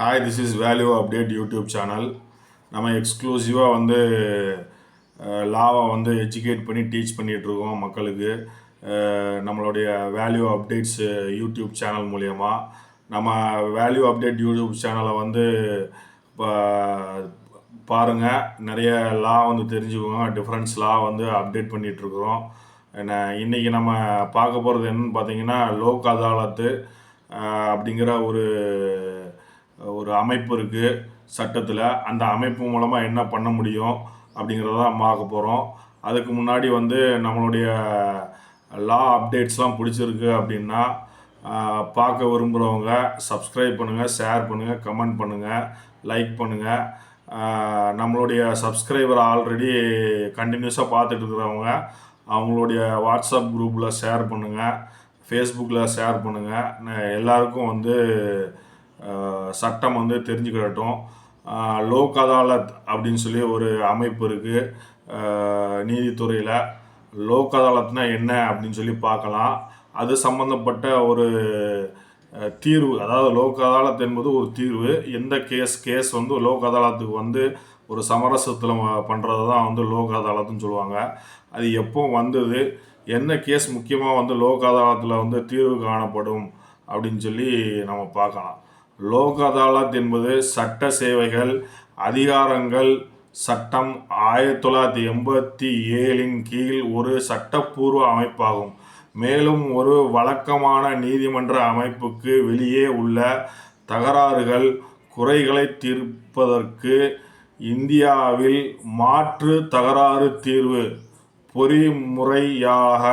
Hi this is value update YouTube channel நம்ம எக்ஸ்க்ளூசிவாக வந்து லாவை வந்து எஜுகேட் பண்ணி டீச் பண்ணிகிட்ருக்கோம் மக்களுக்கு. நம்மளுடைய வேல்யூ அப்டேட்ஸ் யூடியூப் சேனல் மூலயமா. நம்ம வேல்யூ அப்டேட் யூடியூப் சேனலை வந்து பாருங்கள் நிறைய லா வந்து தெரிஞ்சுக்கோங்க. டிஃப்ரென்ஸ் லா வந்து அப்டேட் பண்ணிகிட்ருக்குறோம் என்ன இன்றைக்கி நம்ம பார்க்க போகிறது என்னன்னு பார்த்தீங்கன்னா லோக் அதாலத்து அப்படிங்கிற ஒரு ஒரு அமைப்பு இருக்குது சட்டத்தில். அந்த அமைப்பு மூலமாக என்ன பண்ண முடியும் அப்படிங்கிறத தான் பார்க்க போகிறோம் அதுக்கு முன்னாடி வந்து நம்மளுடைய லா அப்டேட்ஸ்லாம் பிடிச்சிருக்கு அப்படின்னா பார்க்க விரும்புகிறவங்க சப்ஸ்கிரைப் பண்ணுங்கள் ஷேர் பண்ணுங்கள் கமெண்ட் பண்ணுங்கள் லைக் பண்ணுங்கள் நம்மளுடைய சப்ஸ்கிரைபர் ஆல்ரெடி கண்டினியூஸாக பார்த்துட்டு இருக்கிறவங்க அவங்களுடைய வாட்ஸ்அப் குரூப்பில் ஷேர் பண்ணுங்கள் ஃபேஸ்புக்கில் ஷேர் பண்ணுங்கள் எல்லாருக்கும் வந்து சட்டம் வந்து தெரிஞ்சுக்கிடட்டும் லோக் அதாலத் அப்படின்னு சொல்லி ஒரு அமைப்பு இருக்குது நீதித்துறையில். லோக் அதாலத்னா என்ன அப்படின்னு சொல்லி பார்க்கலாம். அது சம்மந்தப்பட்ட ஒரு தீர்வு. அதாவது லோக் அதாலத் என்பது ஒரு தீர்வு. எந்த கேஸ் கேஸ் வந்து லோக் அதாலத்துக்கு வந்து ஒரு சமரசத்தில் பண்ணுறது தான் வந்து லோக் அதாலத்துன்னு சொல்லுவாங்க. அது எப்போ வந்தது? என்ன கேஸ் முக்கியமாக வந்து லோக் அதாலத்தில் வந்து தீர்வு காணப்படும்? அப்படின்னு சொல்லி நம்ம பார்க்கலாம். லோக் அதாலத் என்பது சட்ட சேவைகள் அதிகாரங்கள் சட்டம் ஆயிரத்தி தொள்ளாயிரத்தி எண்பத்தி ஏழின் கீழ் ஒரு சட்டப்பூர்வ அமைப்பாகும். மேலும் ஒரு வழக்கமான நீதிமன்ற அமைப்புக்கு வெளியே உள்ள தகராறுகள் குறைகளை தீர்ப்பதற்கு இந்தியாவில் மாற்று தகராறு தீர்வு பொறிமுறையாக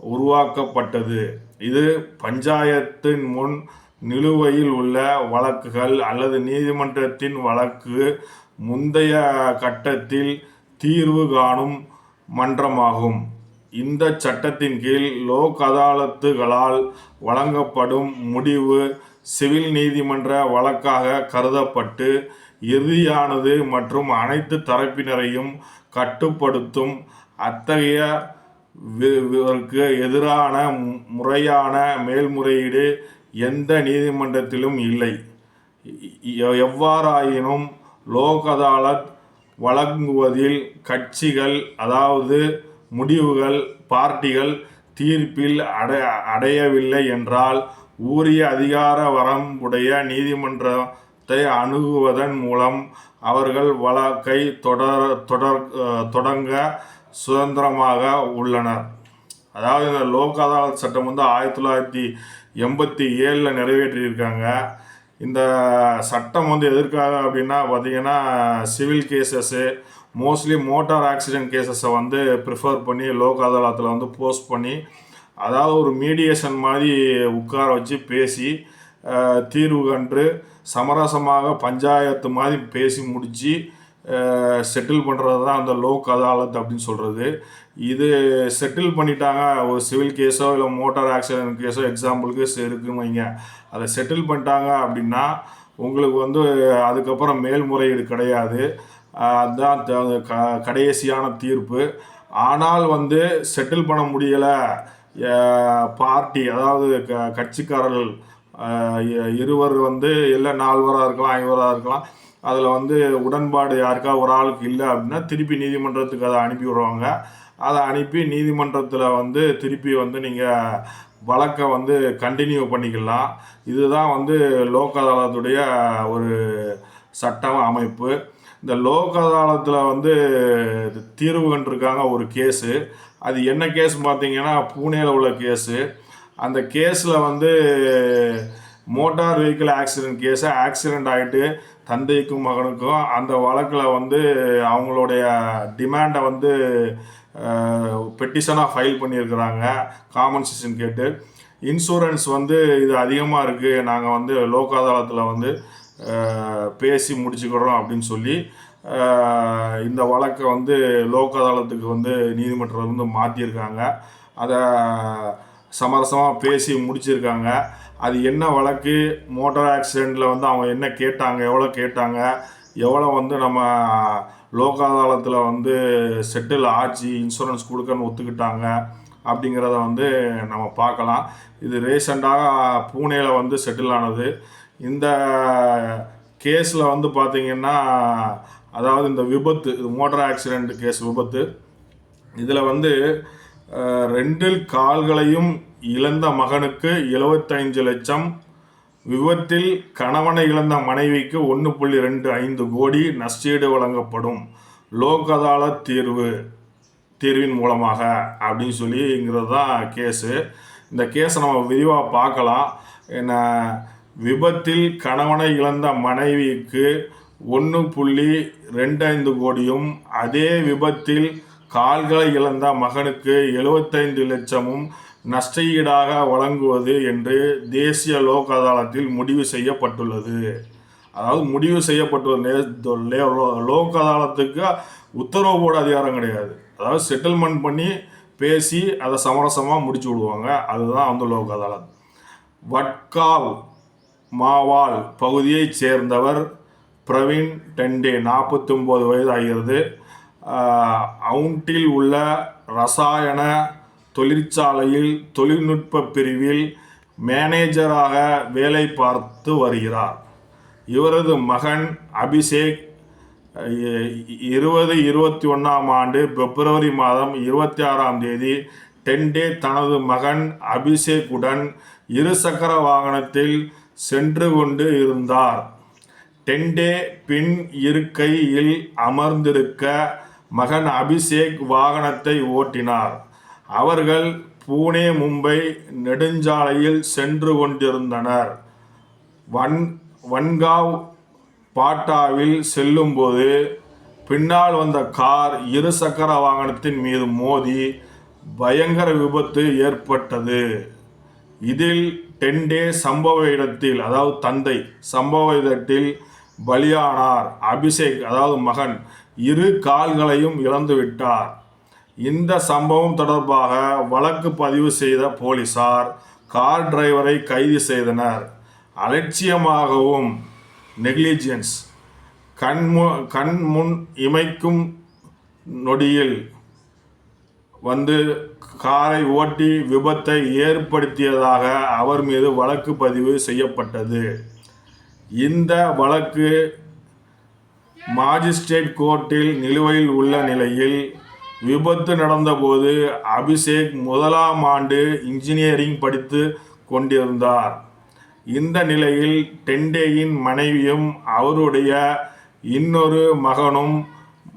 உருவாக்கப்பட்டது. இது பஞ்சாயத்தின் முன் நிலுவையில் உள்ள வழக்குகள் அல்லது நீதிமன்றத்தின் வழக்கு முந்தைய கட்டத்தில் தீர்வு காணும் மன்றமாகும். இந்த சட்டத்தின் கீழ் லோக் அதாலத்துகளால் வழங்கப்படும் முடிவு சிவில் நீதிமன்ற வழக்காக கருதப்பட்டு இறுதியானது மற்றும் அனைத்து தரப்பினரையும் கட்டுப்படுத்தும் அத்தகைய வி- எதிரான மு- முறையான மேல்முறையீடு எந்த நீதிமன்றத்திலும் இல்லை. எவ்வாறாயினும் லோக் அதாலத் வழங்குவதில் கட்சிகள் அதாவது முடிவுகள் பார்ட்டிகள் தீர்ப்பில் அடை அடையவில்லை என்றால் உரிய அதிகார வரம்புடைய நீதிமன்றத்தை அணுகுவதன் மூலம் அவர்கள் வழக்கை தொடர் தொடர் தொடங்க சுதந்திரமாக உள்ளனர். அதாவது இந்த லோக் அதாலத் சட்டம் வந்து ஆயிரத்தி தொள்ளாயிரத்தி எண்பத்தி ஏழில் நிறைவேற்றியிருக்காங்க. இந்த சட்டம் வந்து எதற்காக அப்படின்னா பார்த்தீங்கன்னா civil cases mostly motor accident கேசஸை வந்து ப்ரிஃபர் பண்ணி லோக் அதாலத்தில் வந்து போஸ்ட் பண்ணி அதாவது ஒரு மீடியேஷன் மாதிரி உட்கார வச்சு பேசி தீர்வு கண்டு சமரசமாக பஞ்சாயத்து மாதிரி பேசி முடித்து செட்டில் பண்ணுறது தான் அந்த லோக் அதாலத் அப்படின்னு சொல்கிறது இது செட்டில் பண்ணிட்டாங்க. ஒரு சிவில் கேஸோ இல்லை மோட்டார் ஆக்சிடென்ட் கேஸோ எக்ஸாம்பிளுக்கு இருக்குன்னு வைங்க. அதை செட்டில் பண்ணிட்டாங்க அப்படின்னா உங்களுக்கு வந்து அதுக்கப்புறம் மேல்முறையீடு கிடையாது. அதுதான் க- கடைசியான தீர்ப்பு. ஆனால் வந்து செட்டில் பண்ண முடியலை. பார்ட்டி அதாவது க கட்சிக்காரர்கள் இருவர் வந்து இல்லை நால்வராக இருக்கலாம் ஐவராக இருக்கலாம். அதில் வந்து உடன்பாடு யாருக்கா ஒரு ஆளுக்கு இல்லை அப்படின்னா திருப்பி நீதிமன்றத்துக்கு அதை அனுப்பி விடுவாங்க. அதை அனுப்பி நீதிமன்றத்தில் வந்து திருப்பி வந்து நீங்கள் வழக்கை வந்து கண்டினியூ பண்ணிக்கலாம். இதுதான் வந்து லோக் அதாலத்துடைய ஒரு சட்டம் அமைப்பு. இந்த லோக் அதாலத்தில் வந்து தீர்வு கண்டிருக்காங்க ஒரு கேஸு. அது என்ன கேஸ் பார்த்தீங்கன்னா பூனேல உள்ள கேஸு. அந்த கேஸில் வந்து motor vehicle accident case accident ஆகிட்டு தந்தைக்கும் மகனுக்கும் அந்த வழக்கில் வந்து அவங்களுடைய டிமாண்டை வந்து பெட்டிஷனாக ஃபைல் பண்ணியிருக்கிறாங்க காம்பன்சேஷன் கேட்டு. இன்சூரன்ஸ் வந்து இது அதிகமாக இருக்குது நாங்கள் வந்து லோக் அதாலத்தில் வந்து பேசி முடிச்சுக்கிறோம் அப்படின்னு சொல்லி இந்த வழக்கை வந்து லோக் அதாலத்துக்கு வந்து நீதிமன்றம் வந்து மாற்றியிருக்காங்க அதை சமரசமாக பேசி முடிச்சிருக்காங்க. அது என்ன வழக்கு? மோட்டார் ஆக்சிடெண்ட்டில் வந்து அவங்க என்ன கேட்டாங்க? எவ்வளோ கேட்டாங்க? எவ்வளோ வந்து நம்ம லோகாதாரத்தில் வந்து செட்டில் ஆச்சு இன்சூரன்ஸ் கொடுக்கன்னு ஒத்துக்கிட்டாங்க அப்படிங்கிறத வந்து நம்ம பார்க்கலாம். இது ரீசெண்டாக பூனேல வந்து செட்டில் ஆனது. இந்த கேஸில் வந்து பார்த்திங்கன்னா அதாவது இந்த விபத்து இது மோட்டார் ஆக்சிடெண்ட் கேஸ் விபத்து. இதில் வந்து ரெண்டில் கால்களையும் இழந்த மகனுக்கு 75 லட்சம். விபத்தில் கணவனை இழந்த மனைவிக்கு ஒன்று புள்ளி ரெண்டு ஐந்து கோடி நஷ்டீடு வழங்கப்படும். லோக் அதாலத் தீர்வு தீர்வின் மூலமாக அப்படின்னு சொல்லிங்கிறது தான் கேஸு. இந்த கேஸை நம்ம விரிவாக பார்க்கலாம். என்ன விபத்தில் கணவனை இழந்த மனைவிக்கு ஒன்று புள்ளி ரெண்டு ஐந்து கோடியும் அதே விபத்தில் கால்களை இழந்த மகனுக்கு எழுபத்தைந்து லட்சமும் நஷ்டஈடாக வழங்குவது என்று தேசிய லோக் அதாலத்தில் முடிவு செய்யப்பட்டுள்ளது. அதாவது முடிவு செய்யப்பட்டுள்ள லோக் அதாலத்துக்கு உத்தரவு போட அதிகாரம் கிடையாது. அதாவது செட்டில்மெண்ட் பண்ணி பேசி அதை சமரசமாக முடிச்சு விடுவாங்க. அதுதான் வந்து லோக் அதாலத். வட்காவ் மாவால் பகுதியைச் சேர்ந்தவர் பிரவீன் டெண்டே 49 வயது ஆகிறது. அவுண்டில் உள்ள ரசாயன தொழிற்சாலையில் தொழில்நுட்ப பிரிவில் மேனேஜராக வேலை பார்த்து வருகிறார். இவரது மகன் அபிஷேக் இருபது இருபத்தி ஒன்றாம் ஆண்டு பிப்ரவரி மாதம் இருபத்தி ஆறாம் தேதி டென்டே தனது மகன் அபிஷேக்குடன் இருசக்கர வாகனத்தில் சென்று கொண்டு இருந்தார். டென்டே பின் இருக்கையில் அமர்ந்திருக்க மகன் அபிஷேக் வாகனத்தை ஓட்டினார். அவர்கள் பூனே மும்பை நெடுஞ்சாலையில் சென்று கொண்டிருந்தனர். வன் வன்காவ் பாட்டாவில் செல்லும்போது பின்னால் வந்த கார் இருசக்கர வாகனத்தின் மீது மோதி பயங்கர விபத்து ஏற்பட்டது. இதில் டெண்டே சம்பவ இடத்தில் அதாவது தந்தை சம்பவ இடத்தில் பலியானார். அபிஷேக் அதாவது மகன் இரு கால்களையும் இழந்து விட்டார். இந்த சம்பவம் தொடர்பாக வழக்கு பதிவு செய்த போலீசார் கார் டிரைவரை கைது செய்தனர். அலட்சியமாகவும் நெக்லிஜென்ஸ் கண்மு கண் முன் இமைக்கும் நொடியில் வந்து காரை ஓட்டி விபத்தை ஏற்படுத்தியதாக அவர் மீது வழக்கு பதிவு செய்யப்பட்டது. இந்த வழக்கு மாஜிஸ்ட்ரேட் கோர்ட்டில் நிலுவையில் உள்ள நிலையில் விபத்து நடந்தபோது அபிஷேக் முதலாம் ஆண்டு இன்ஜினியரிங் படித்து கொண்டிருந்தார். இந்த நிலையில் டெண்டேயின் மனைவியும் அவருடைய இன்னொரு மகனும்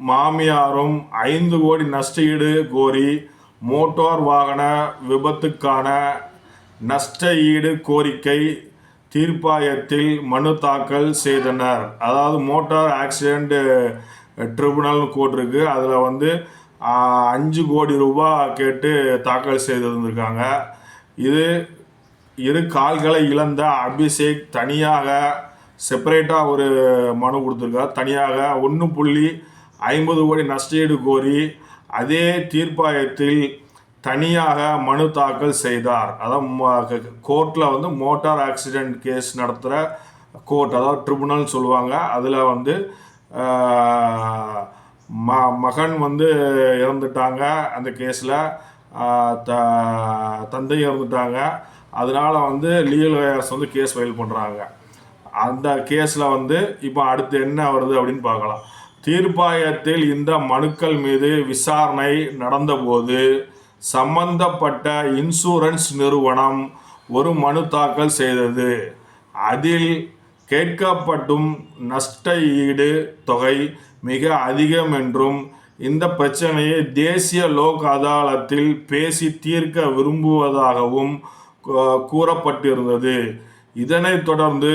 மாமியாரும் ஐந்து கோடி நஷ்டஈடு கோரி மோட்டார் வாகன விபத்துக்கான நஷ்ட ஈடு கோரிக்கை தீர்ப்பாயத்தில் மனு தாக்கல் செய்தனர். அதாவது மோட்டார் ஆக்சிடெண்ட் ட்ரிபுனல் கோர்ட் இருக்கு அதில் வந்து அஞ்சு கோடி ரூபாய் கேட்டு தாக்கல் செய்திருந்திருக்காங்க. இது இரு கால்களை இழந்த அபிஷேக் தனியாக செப்பரேட்டாக ஒரு மனு கொடுத்துருக்கார். தனியாக ஒன்று புள்ளி ஐம்பது கோடி நஷ்டஈடு கோரி அதே தீர்ப்பாயத்தில் தனியாக மனு தாக்கல் செய்தார். அதாவது கோர்ட்டில் வந்து மோட்டார் ஆக்சிடெண்ட் கேஸ் நடத்துகிற கோர்ட் அதாவது ட்ரிபுனல் சொல்லுவாங்க. அதில் வந்து ம மகன் வந்து இறந்துட்டாங்க. அந்த கேஸில் த தந்தை இறந்துட்டாங்க. அதனால் வந்து லீகல் வேர்ஸ் வந்து கேஸ் ஃபைல் பண்ணுறாங்க அந்த கேஸில் வந்து இப்போ அடுத்து என்ன வருது அப்படின்னு பார்க்கலாம். தீர்ப்பாயத்தில் இந்த மனுக்கள் மீது விசாரணை நடந்தபோது சம்பந்தப்பட்ட இன்சூரன்ஸ் நிறுவனம் ஒரு மனு தாக்கல் செய்தது. அதில் கேட்கப்படும் நஷ்ட ஈடு தொகை மிக அதிகம் என்றும் இந்த பிரச்சனையை தேசிய லோக் அதாலத்தில் பேசி தீர்க்க விரும்புவதாகவும் கூறப்பட்டிருந்தது. இதனைத் தொடர்ந்து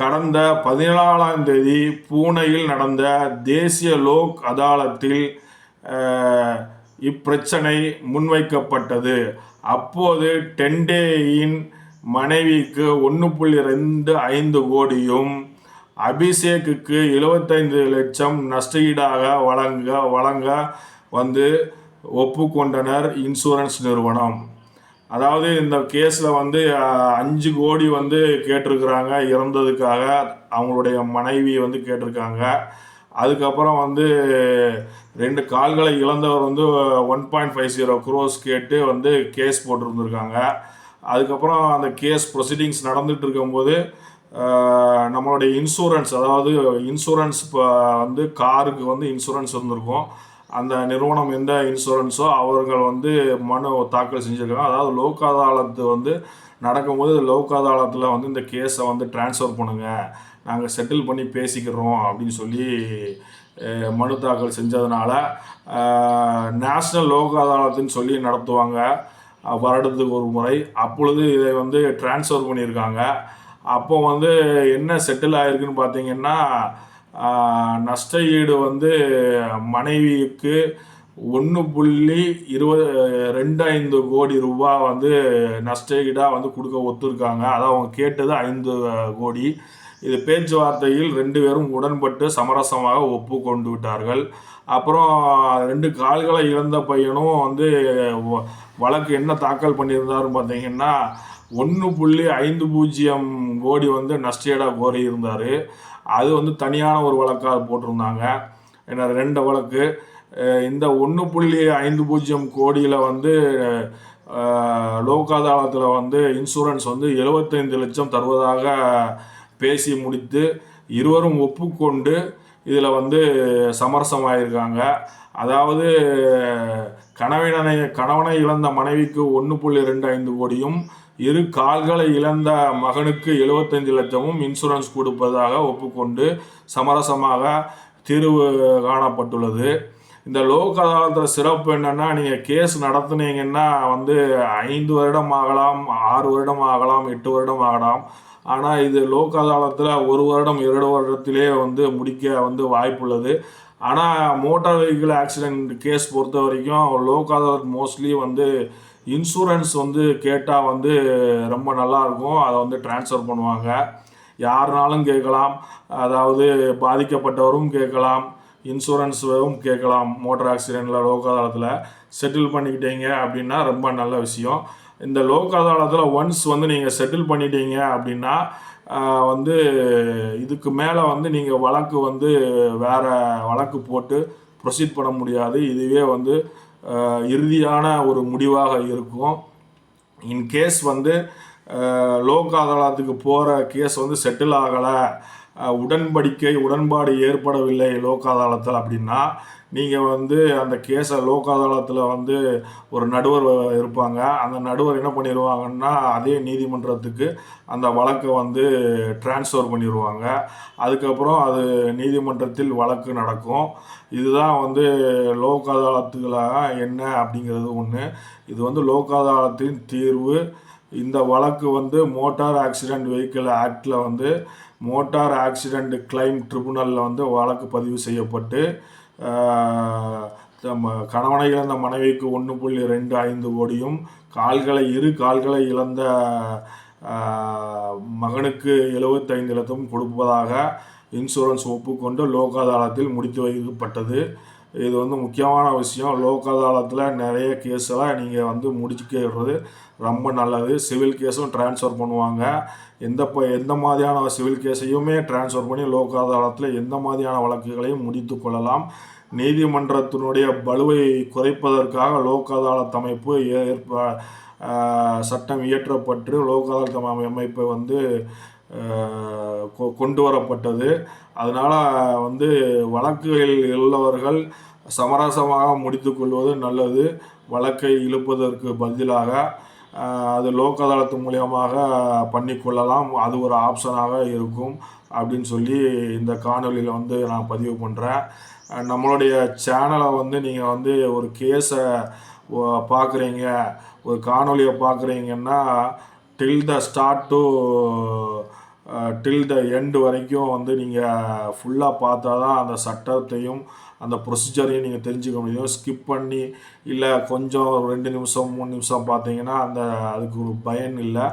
கடந்த பதினேழாம் தேதி பூனேயில் நடந்த தேசிய லோக் அதாலத்தில் இப்பிரச்சனை முன்வைக்கப்பட்டது. அப்போது டெண்டேயின் மனைவிக்கு ஒன்று புள்ளி ரெண்டு ஐந்து கோடியும் அபிஷேக்குக்கு 75 லட்சம் நஷ்டஈடாக வழங்க வழங்க வந்து ஒப்புக்கொண்டனர் இன்சூரன்ஸ் நிறுவனம். அதாவது இந்த கேஸில் வந்து அஞ்சு கோடி வந்து கேட்டிருக்கிறாங்க இறந்ததுக்காக அவங்களுடைய மனைவி வந்து கேட்டிருக்காங்க. அதுக்கப்புறம் வந்து ரெண்டு கால்களை இழந்தவர் வந்து one point five zero crores கேட்டு வந்து கேஸ் போட்டிருந்துருக்காங்க. அதுக்கப்புறம் அந்த கேஸ் ப்ரொசீடிங்ஸ் நடந்துட்டு இருக்கும்போது நம்மளுடைய இன்சூரன்ஸ் அதாவது இன்சூரன்ஸ் இப்போ வந்து காருக்கு வந்து இன்சூரன்ஸ் இருந்திருக்கும். அந்த நிறுவனம் எந்த இன்சூரன்ஸோ அவர்கள் வந்து மனு தாக்கல் செஞ்சுருக்காங்க. அதாவது லோக் அதாலத்து வந்து நடக்கும்போது லோக் அதாலத்தில் வந்து இந்த கேஸை வந்து ட்ரான்ஸ்ஃபர் பண்ணுங்கள் நாங்கள் செட்டில் பண்ணி பேசிக்கிறோம் அப்படின்னு சொல்லி மனு தாக்கல் செஞ்சதுனால நேஷ்னல் லோக் அதாலத்துன்னு சொல்லி நடத்துவாங்க. வருடத்துக்கு ஒரு முறை. அப்பொழுது இதை வந்து ட்ரான்ஸ்ஃபர் பண்ணியிருக்காங்க. அப்போ வந்து என்ன செட்டில் ஆயிருக்குன்னு பார்த்தீங்கன்னா நஷ்ட ஈடு வந்து மனைவிக்கு ஒன்று புள்ளி இருபது ரெண்டு ஐந்து கோடி ரூபா வந்து நஷ்ட ஈடாக வந்து கொடுக்க ஒத்துருக்காங்க. அதான் அவங்க கேட்டது ஐந்து கோடி. இது பேச்சுவார்த்தையில் ரெண்டு பேரும் உடன்பட்டு சமரசமாக ஒப்புக்கொண்டு விட்டார்கள். அப்புறம் ரெண்டு கால்களை இழந்த பையனும் வந்து வழக்கு என்ன தாக்கல் பண்ணியிருந்தாருன்னு பார்த்தீங்கன்னா ஒன்று புள்ளி ஐந்து பூஜ்ஜியம் கோடி வந்து நஷ்டேடாக கோரி இருந்தார் அது வந்து தனியான ஒரு வழக்காக போட்டிருந்தாங்க. ஏன்னா ரெண்டு வழக்கு. இந்த ஒன்று புள்ளி ஐந்து பூஜ்ஜியம் கோடியில் வந்து லோக் அதாலத்தில் வந்து இன்சூரன்ஸ் வந்து எழுபத்தைந்து லட்சம் தருவதாக பேசி முடித்து இருவரும் ஒப்புக்கொண்டு இதில் வந்து சமரசமாயிருக்காங்க. அதாவது கணவனை கணவனை இழந்த மனைவிக்கு ஒன்று புள்ளி ரெண்டு ஐந்து கோடியும் இரு கால்களை இழந்த மகனுக்கு எழுபத்தஞ்சு லட்சமும் இன்சூரன்ஸ் கொடுப்பதாக ஒப்புக்கொண்டு சமரசமாக தீர்வு காணப்பட்டுள்ளது. இந்த லோக் அதாலத்தில் சிறப்பு என்னென்னா நீங்கள் கேஸ் நடத்துனீங்கன்னா வந்து ஐந்து வருடம் ஆகலாம் ஆறு வருடம் ஆகலாம் எட்டு வருடம் ஆகலாம். ஆனால் இது லோக் ஒரு வருடம் இரண்டு வருடத்திலே வந்து முடிக்க வந்து வாய்ப்புள்ளது. ஆனால் மோட்டார் வெஹிக்கிள் ஆக்சிடென்ட் கேஸ் பொறுத்த வரைக்கும் லோக் மோஸ்ட்லி வந்து இன்சூரன்ஸ் வந்து கேட்டால் வந்து ரொம்ப நல்லா இருக்கும். அதை வந்து ட்ரான்ஸ்ஃபர் பண்ணுவாங்க. யாருனாலும் கேட்கலாம். அதாவது பாதிக்கப்பட்டவரும் கேட்கலாம். இன்சூரன்ஸும் கேட்கலாம் மோட்டார் ஆக்சிடெண்ட்டில் லோகாதாரத்தில். செட்டில் பண்ணிக்கிட்டீங்க அப்படின்னா ரொம்ப நல்ல விஷயம். இந்த லோக் அதாலத்தில் ஒன்ஸ் வந்து நீங்கள் செட்டில் பண்ணிட்டீங்க அப்படின்னா வந்து இதுக்கு மேலே வந்து நீங்கள் வழக்கு வந்து வேற வழக்கு போட்டு ப்ரொசீட் பண்ண முடியாது. இதுவே வந்து இறுதியான ஒரு முடிவாக இருக்கும். இன் கேஸ் வந்து லோக் அதாலத்துக்கு போகிற கேஸ் வந்து செட்டில் ஆகலை உடன்படிக்கை உடன்பாடு ஏற்படவில்லை லோக் அதாலத்தில் அப்படின்னா நீங்கள் வந்து அந்த கேஸை லோக் அதாலத்தில் வந்து ஒரு நடுவர் இருப்பாங்க. அந்த நடுவர் என்ன பண்ணிடுவாங்கன்னா அதே நீதிமன்றத்துக்கு அந்த வழக்கை வந்து ட்ரான்ஸ்ஃபர் பண்ணிடுவாங்க அதுக்கப்புறம் அது நீதிமன்றத்தில் வழக்கு நடக்கும். இதுதான் வந்து லோக் அதாலத்துகள என்ன அப்படிங்கிறது ஒன்று இது வந்து லோக் அதாலத்தின் தீர்வு. இந்த வழக்கு வந்து மோட்டார் ஆக்சிடெண்ட் வெஹிக்கிள் ஆக்டில் வந்து மோட்டார் ஆக்சிடெண்ட் கிளைம் ட்ரிபுனலில் வந்து வழக்கு பதிவு செய்யப்பட்டு நம்ம கணவனை இழந்த மனைவிக்கு ஒன்று புள்ளி ரெண்டு ஐந்து கோடியும் கால்களை இரு கால்களை இழந்த மகனுக்கு எழுபத்தைந்து லட்சம் கொடுப்பதாக இன்சூரன்ஸ் ஒப்புக்கொண்டு லோக் அதாலத்தில் முடித்து வைக்கப்பட்டது. இது வந்து முக்கியமான விஷயம். லோக் அதாலத்தில் நிறைய கேஸெல்லாம் நீங்கள் வந்து முடிச்சுக்கிறது ரொம்ப நல்லது. சிவில் கேஸும் ட்ரான்ஸ்ஃபர் பண்ணுவாங்க. எந்த ப எந்த மாதிரியான சிவில் கேஸையுமே ட்ரான்ஸ்ஃபர் பண்ணி லோக் அதாலத்தில் எந்த மாதிரியான வழக்குகளையும் முடித்து கொள்ளலாம். நீதிமன்றத்தினுடைய பலுவை குறைப்பதற்காக லோக் அதாலத் அமைப்பு ஏற்ப சட்டம் இயற்றப்பட்டு லோக் அதாலத் அமைப்பை வந்து கொண்டு வரப்பட்டது அதனால் வந்து வழக்குகளில் உள்ளவர்கள் சமரசமாக முடித்துக்கொள்வது நல்லது. வழக்கை இழுப்பதற்கு பதிலாக அது லோக் அதாலத்து மூலியமாக பண்ணிக்கொள்ளலாம் அது ஒரு ஆப்ஷனாக இருக்கும் அப்படின்னு சொல்லி இந்த காணொலியில் வந்து நான் பதிவு பண்ணுறேன் நம்மளுடைய சேனலை வந்து நீங்கள் வந்து ஒரு கேஸை பார்க்குறீங்க ஒரு காணொலியை பார்க்குறீங்கன்னா till the start to till the end வரைக்கும் வந்து நீங்கள் ஃபுல்லாக பார்த்தா தான் அந்த சட்டத்தையும் அந்த ப்ரொசீஜரையும் நீங்கள் தெரிஞ்சுக்க முடியும். ஸ்கிப் பண்ணி இல்லை கொஞ்சம் ரெண்டு நிமிஷம் மூணு நிமிஷம் பார்த்தீங்கன்னா அந்த அதுக்கு ஒரு பயன் இல்லை.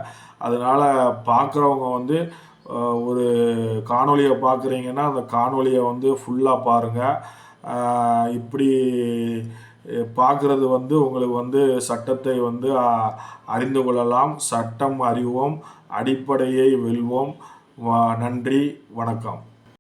அதனால் பார்க்குறவங்க வந்து ஒரு காணொலியை பார்க்குறீங்கன்னா அந்த காணொலியை வந்து ஃபுல்லாக பாருங்கள் இப்படி பார்க்குறது வந்து உங்களுக்கு வந்து சட்டத்தை வந்து அறிந்து கொள்ளலாம். சட்டம் அறிவோம் அடிப்படையை வெல்வோம். நன்றி வணக்கம்.